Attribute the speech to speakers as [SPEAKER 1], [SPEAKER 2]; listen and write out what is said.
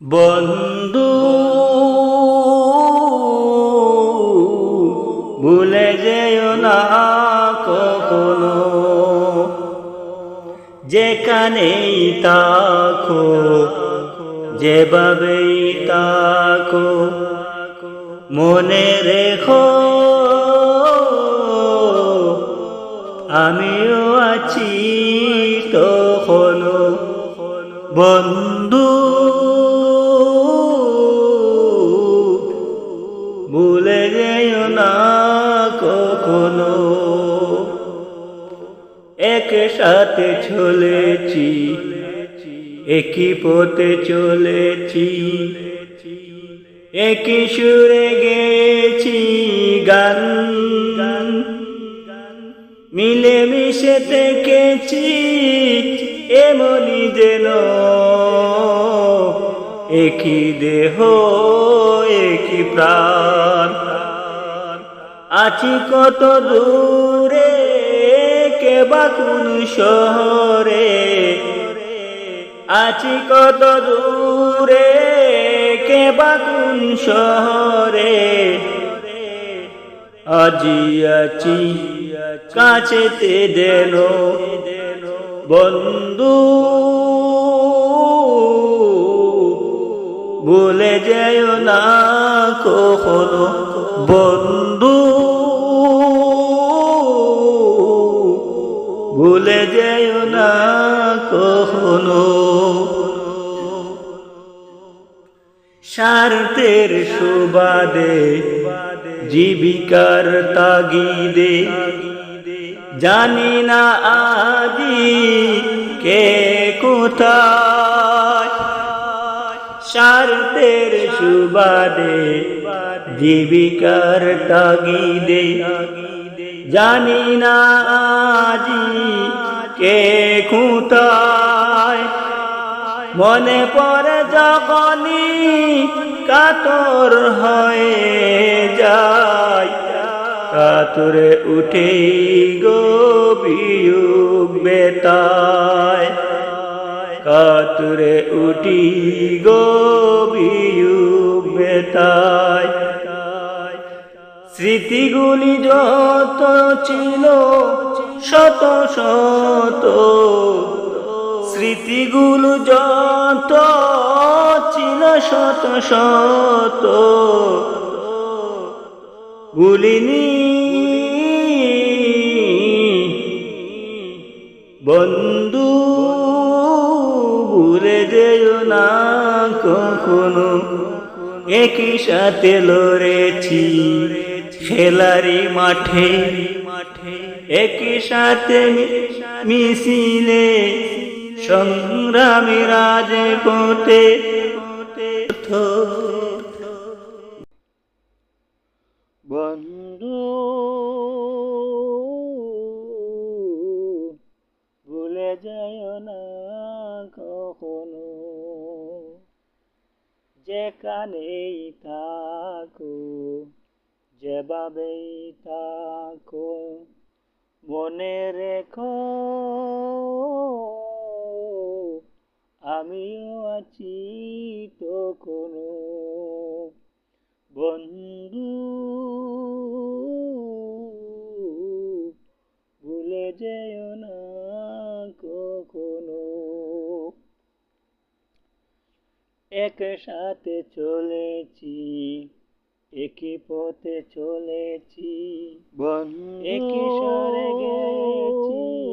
[SPEAKER 1] বন্ধু, ভুলে যেও না কখনো। যেখানেই তাকো যেভাবেই তাকো মনে রেখো, আমিও আছি তখনো বন্ধু একসাথে চলেছি, একই পথে চলেছি, একই সুরে গেছি গান। মিলে মিশে থেকেছি, এমনই যেন, একই দেহ, একই প্রাণ। আছি কত দূরে বা কোন শহরে? আছি কত দূরে, কে বা কোন শহরে? আজি আছি, কাছেতে যেন বন্ধু। ভুলে যেও না কখনো বন্ধু। না কখনো। স্বার্থের সুবাদে, জীবিকার তাগিদে, জানি না আজি কে কোথায়। স্বার্থের সুবাদে, জীবিকার তাগিদে, জানি না আজি কে কোথায় মনে পড়ে যখনই কাতর হয়ে যায়। কাতরে উঠে গো বেতায়। কাতরে উঠি গো বেতায়। স্মৃতিগুলি যত ছিল, শত শত। স্মৃতিগুলো যত ছিল, শত শত। ভুলিনি বন্ধু, ভুলে যেও না কখনো। একই সাথে লড়েছি। খেলারি মাঠে মাঠে একই সাথে মিছিলে সংগ্রামী রাজে কোটে বন্ধু, ভুলে যায় না কখনো। যেখানেই থাকো যেভাবেই থাকো মনে রেখো, আমিও আছি তো কোনো বন্ধু, ভুলে যেও না কখনো। একসাথে চলেছি একই পথে চলেছি বন্ধু একে সরে গেছি